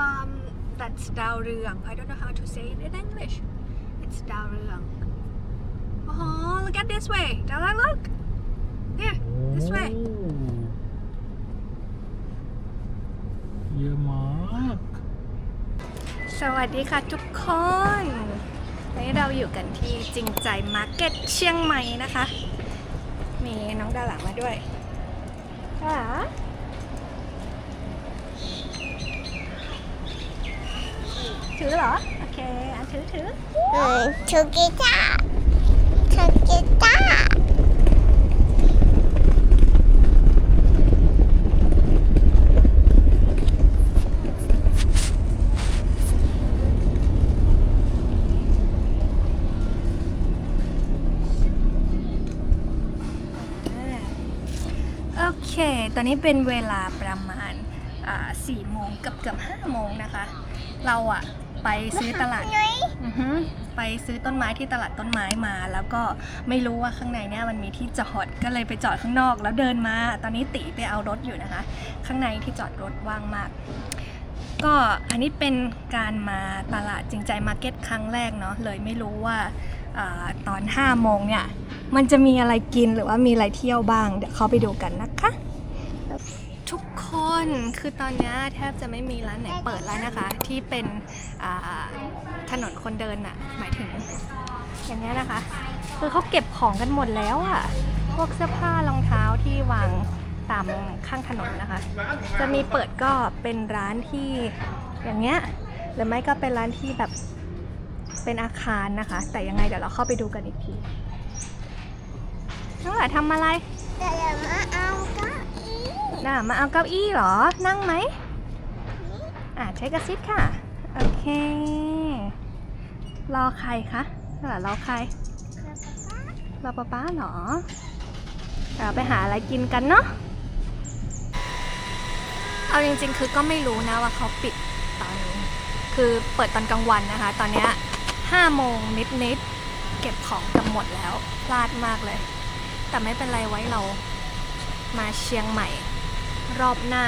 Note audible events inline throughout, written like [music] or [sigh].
um that's ดาวเรือง I don't know how to say it in English it's ดาวเรือง oh look at this way Dala look there this way โอ้เยอะมาก สวัสดีค่ะทุกคนวันนี้เราอยู่กันที่จริงใจมาร์เก็ตเชียงใหม่นะคะ มีน้องดาหลามาด้วยดาหลา ถือเหรอ โอเคอะถือถือเออชูกีตาร์ชูกีตาร์โอเค ตอนนี้เป็นเวลาประมาณสี่โมงเกือบเกือบห้าโมงนะคะ เราอะ ไปซื้อตลาดนุ้ยอือฮึไปซื้อต้นไม้ที่ตลาดต้นไม้มา แล้วก็ไม่รู้ว่าข้างในเนี่ยมันมีที่จอดก็เลยไปจอดข้างนอก แล้วเดินมา ตอนนี้ตีไปเอารถอยู่นะคะ ข้างในที่จอดรถว่างมาก ก็อันนี้เป็นการมาตลาดจริงใจมาร์เก็ตครั้งแรกเนาะเลยไม่รู้ว่าอาตอน5โมงเนี่ยมันจะมีอะไรกินหรือว่ามีอะไรเที่ยวบ้างเดี๋ยวเข้าไปดูกันนะคะทุก คนคือตอนนี้แทบจะไม่มีร้านไหนเปิดแล้วนะคะ ที่เป็นถนนคนเดินอะหมายถึง อย่างเงี้นะคะ คือเขาเก็บของกันหมดแล้วอะพวกเสื้อผ้ารองเท้าที่วางตามข้างถนนนะคะ จะมีเปิดก็เป็นร้านที่อย่างเงี้ยหรือไม่ก็เป็นร้านที่แบบเป็นอาคารนะคะ แต่ยังไงเดี๋ยวเราเข้าไปดูกันอีกทีน้องหลาทำอะไรแต่อย่ามาเอาก น่ามาเอาเก้าอี้เหรอ นั่งไหมอ่าใช้กระซิบค่ะ โอเค รอใครคะนั่นแหละรอใคร รอป๊าป๊าเหรอเราไปหาอะไรกินกันเนาะ เอาจริงๆ คือก็ไม่รู้นะว่าเขาปิดตอนนี้ คือเปิดตอนกลางวันนะคะ ตอนเนี้ยห้าโมงนิดๆ เก็บของกันหมดแล้ว พลาดมากเลย แต่ไม่เป็นไรไว้เรามาเชียงใหม่ รอบหน้า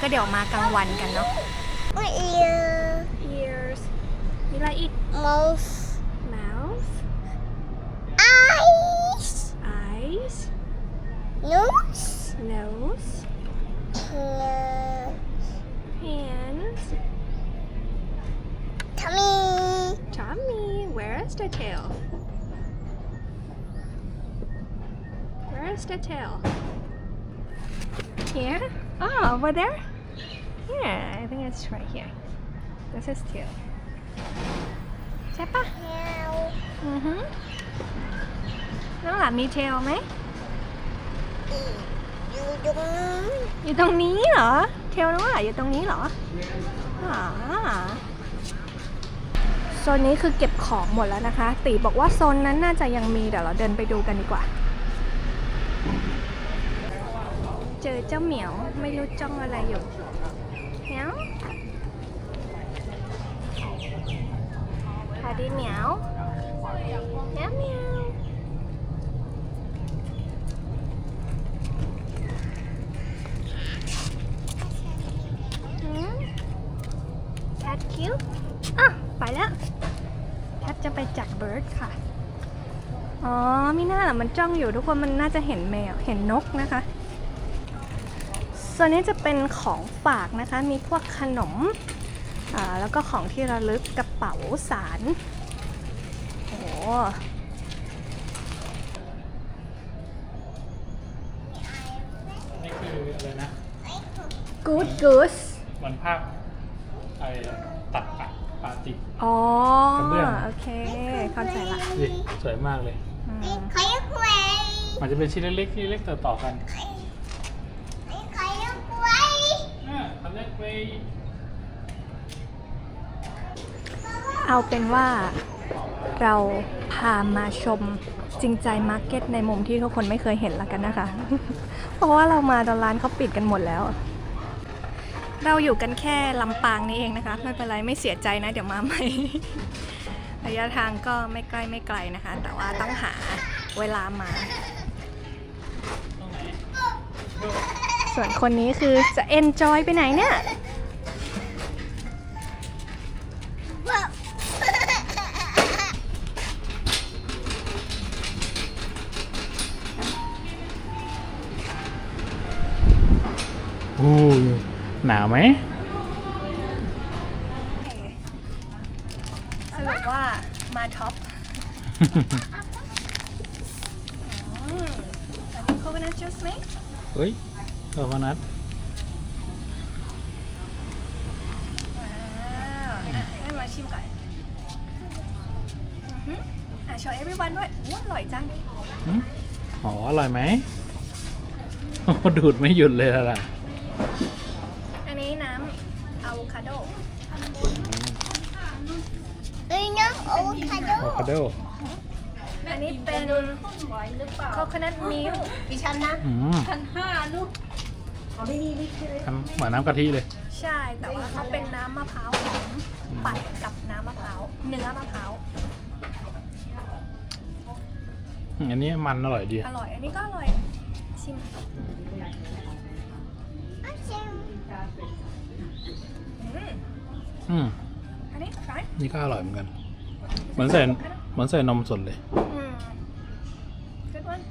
ก็เดี๋ยวมากลางวันกันเนาะอุ้ยเอีย ears มีอะไรอีก mouse mouth eyes eyes nose nose hair hands tummy tummy where's the tail where's the tail here oh over there yeah I think it's right here this is tail ใช่ปะ meow อือฮึน้องหลานมีเทลไหม อยู่ตรงนู้นอยู่ตรงนี้เหรอ เทลน้องหลานอยู่ตรงนี้เหรออ่าโซนนี้คือเก็บของหมดแล้วนะคะ ตีบอกว่าโซนนั้นน่าจะยังมีเดี๋ยวเราเดินไปดูกันดีกว่า เจอเจ้าเหมียวไม่รู้จ้องอะไรอยู่เหมียวสวัสดีเหมียวเหมียวเหมียวแคทคิวอะไปแล้วแคทจะไปจับเบิร์ดค่ะอ๋อ มีหน้าล่ะมันจ้องอยู่ทุกคนมันน่าจะเห็นแมว เห็นนกนะคะ ส่วนนี้จะเป็นของฝากนะคะ มีพวกขนมอ่าแล้วก็ของที่ระลึกกระเป๋าสารโอ้โหนี่คืออะไรนะ good goose มันภาพไอ้ตัดปะปาติก อ๋อ กระเบื้อง โอเค เข้าใจละดิสวยมากเลย อืมใครยังไงมันจะเป็นชิ้นเล็กๆที่เล็กต่อต่อๆกันใครยังไง อ่าทำ เอาเป็นว่าเราพามาชมจริงใจมาร์เก็ตในมุมที่ทุกคนไม่เคยเห็นละกันนะคะ เพราะว่าเรามาตอนร้านเขาปิดกันหมดแล้ว เราอยู่กันแค่ลำปางนี่เองนะคะ ไม่เป็นไรไม่เสียใจนะเดี๋ยวมาใหม่ระยะทางก็ไม่ใกล้ไม่ไกลนะคะ แต่ว่าต้องหาเวลามา ส่วนคนนี้คือจะเอนจอยไปไหนเนี่ยโอ้ยหนาวไหมสรุปว่ามาท็อปอันนี้โคโคนัทจูสไหมเฮ้ย โคโคนัทว้าวอะให้มาชิมก่อนอือหืออะโชว์ everyone ด้วยว้าวอร่อยจังอืมอ๋ออร่อยไหมโอ้ดูดไม่หยุดเลยล่ะ อันนี้น้ำอะโวคาโดเอ้ยน้องโอคาโดอะโวคาโด อันนี้เป็นโคโคนัทมิลค์ดิฉันนะอืมพันห้าลูกน้ำเหมือนน้ำกะทิเลย ใช่ แต่ว่าเขาเป็นน้ำมะพร้าวหอมปั่นกับน้ำมะพร้าวเนื้อมะพร้าวอืมอันนี้มันอร่อยดี อร่อย อันนี้ก็อร่อย ชิมอาชิมอืมอืมอันนี้ใช่นี่ก็อร่อยเหมือนกัน เหมือนใส่เหมือนใส่นมสดเลย อืม good one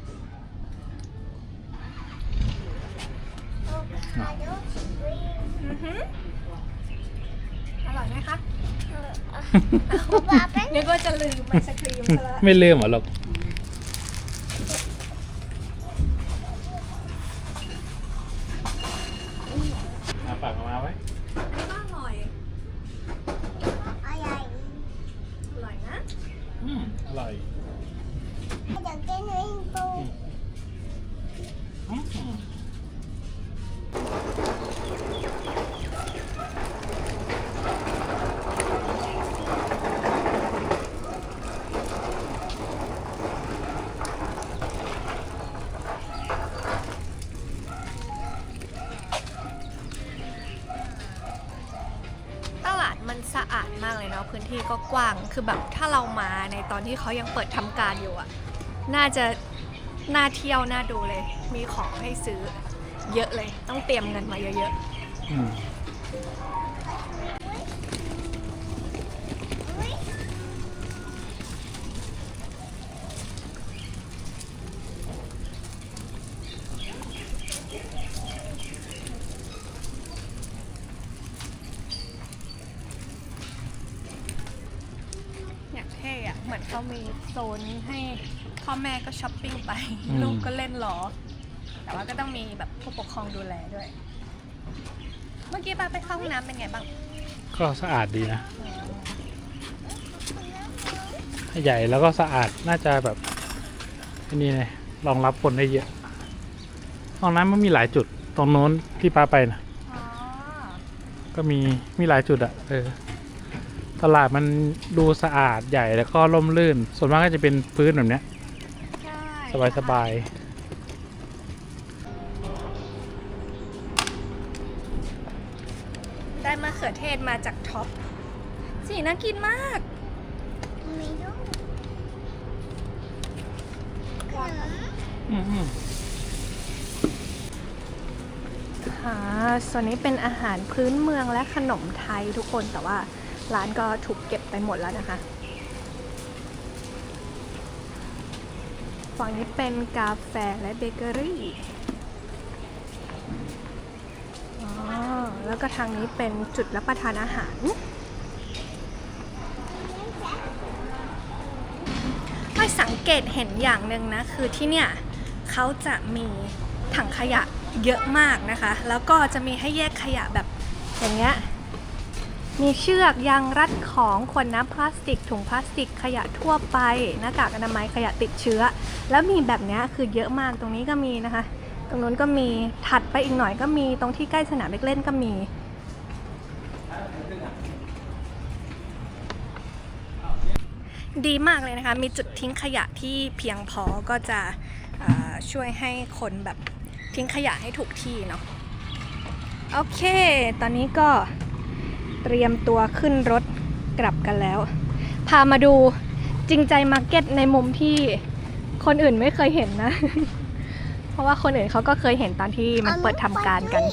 คาโดสวีทอือหืออร่อยไหมคะป๊าเป็นนึกว่าจะลืมไอศครีมซะแล้ว ไม่เลื่อมเหรอลูกเอาปากออกมาไว้ อันนี้ก็อร่อย อะไร อร่อยนะ อะไรอยเดี๋ยวกิน พื้นที่ก็กว้าง คือแบบถ้าเรามาในตอนที่เขายังเปิดทำการอยู่อะน่าจะน่าเที่ยวน่าดูเลย มีของให้ซื้อเยอะเลย ต้องเตรียมเงินมาเยอะอืมๆ อยาก เท่อะเหมือนเขามีโซนให้พ่อแม่ก็ช้อปปิ้งไป อืม ลูกก็เล่นล้อ แต่ว่าก็ต้องมีแบบผู้ปกครองดูแลด้วย เมื่อกี้ป้าไปเข้าห้องน้ำเป็นไงบ้างก็สะอาดดีนะ ใหญ่แล้วก็สะอาดน่าจะแบบอันนี่ไงรองรับคนได้เยอะ ห้องน้ำมันมีหลายจุด ตรงโน้นที่ป้าไปนะ อ๋อก็มีมีหลายจุดอะเออ ตลาดมันดูสะอาดใหญ่แล้วก็ร่มรื่น ส่วนมากก็จะเป็นพื้นแบบเนี้ยใช่สบายสบายได้มะเขือเทศมาจากท็อปสีน่ากินมากมีลูกขนมอืมอืมอ่าส่วนนี้เป็นอาหารพื้นเมืองและขนมไทยทุกคนแต่ว่า ร้านก็ถูกเก็บไปหมดแล้วนะคะ ฝั่งนี้เป็นกาแฟและเบเกอรี่อ๋อแล้วก็ทางนี้เป็นจุดรับประทานอาหารไม่สังเกตเห็นอย่างหนึ่งนะ คือที่เนี่ยเขาจะมีถังขยะเยอะมากนะคะ แล้วก็จะมีให้แยกขยะแบบอย่างเงี้ย มีเชือกยางรัดของขวดน้ำพลาสติกถุงพลาสติกขยะทั่วไปหน้ากากอนามัยขยะติดเชื้อ แล้วมีแบบนี้คือเยอะมากตรงนี้ก็มีนะคะ ตรงนู้นก็มีถัดไปอีกหน่อยก็มีตรงที่ใกล้สนามเด็กเล่นก็มีดีมากเลยนะคะ มีจุดทิ้งขยะที่เพียงพอก็จะช่วยให้คนแบบทิ้งขยะให้ถูกที่เนาะ โอเค ตอนนี้ก็ เตรียมตัวขึ้นรถกลับกันแล้ว พามาดูจริงใจมาร์เก็ตในมุมที่คนอื่นไม่เคยเห็นนะ เพราะว่าคนอื่นเขาก็เคยเห็นตอนที่มันเปิดทำการกัน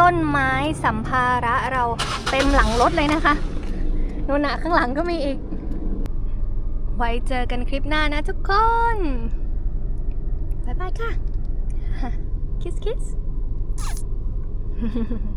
ต้นไม้สัมภาระเราเต็มหลังรถเลยนะคะนู่นนะข้างหลังก็มีอีก ไว้เจอกันคลิปหน้านะทุกคนบายบายค่ะ คิสคิส Mm-hmm. [laughs]